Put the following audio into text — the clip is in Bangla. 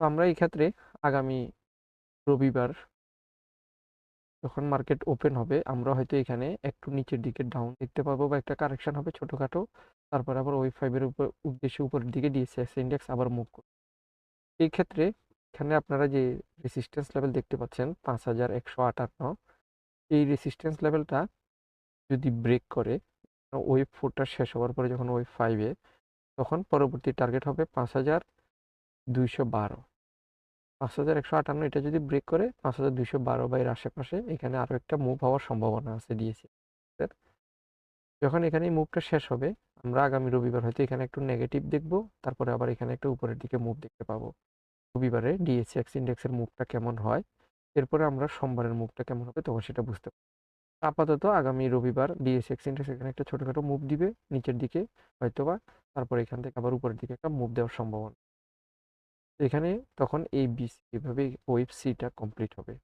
তো আমরা এই ক্ষেত্রে আগামী রবিবার যখন মার্কেট ওপেন হবে, আমরা হয়তো এখানে একটু নিচের দিকে ডাউন দেখতে পাবো বা একটা কারেকশন হবে ছোটোখাটো। তারপর আবার ওই ফাইভের উপর, উদ্দেশ্যে উপরের দিকে ডিএসএক্স ইন্ডেক্স আবার মুভ করবে। এই ক্ষেত্রে এখানে আপনারা যে রেসিস্ট্যান্স লেভেল দেখতে পাচ্ছেন, পাঁচ হাজার একশো আটান্ন, এই রেসিস্ট্যান্স লেভেলটা যদি ব্রেক করে ওয়েভ ফোরটা শেষ হওয়ার পরে যখন ওয়েভ ফাইভে তখন পরবর্তী টার্গেট হবে পাঁচ হাজার দুইশো বারো। পাঁচ হাজার একশো আটান্ন, এটা যদি ব্রেক করে পাঁচ হাজার দুইশো বারো বা আশেপাশে, এখানে আরও একটা মুভ হওয়ার সম্ভাবনা আছে দিয়েছে। যখন এখানে মুভটা শেষ হবে, আমরা আগামী রবিবার হয়তো এখানে একটু নেগেটিভ দেখব, তারপরে আবার এখানে একটা উপরের দিকে মুভ দেখতে পাবো। রবিবারে ডিএসএক্স ইন্ডেক্সের মুভটা কেমন হয়, এরপরে আমরা সোমবারের মুভটা কেমন হবে, তখন সেটা বুঝতে পারব। আপাতত আগামী রবিবার ডিএসএক্স ইন্ডেক্স এখানে একটা ছোটোখাটো মুভ দিবে, নিচের দিকে হয়তোবা, তারপর এখান থেকে আবার উপরের দিকে একটা মুভ দেওয়ার সম্ভাবনা। এখানে তখন এই বি এভাবে ওয়েব সিটা কমপ্লিট হবে।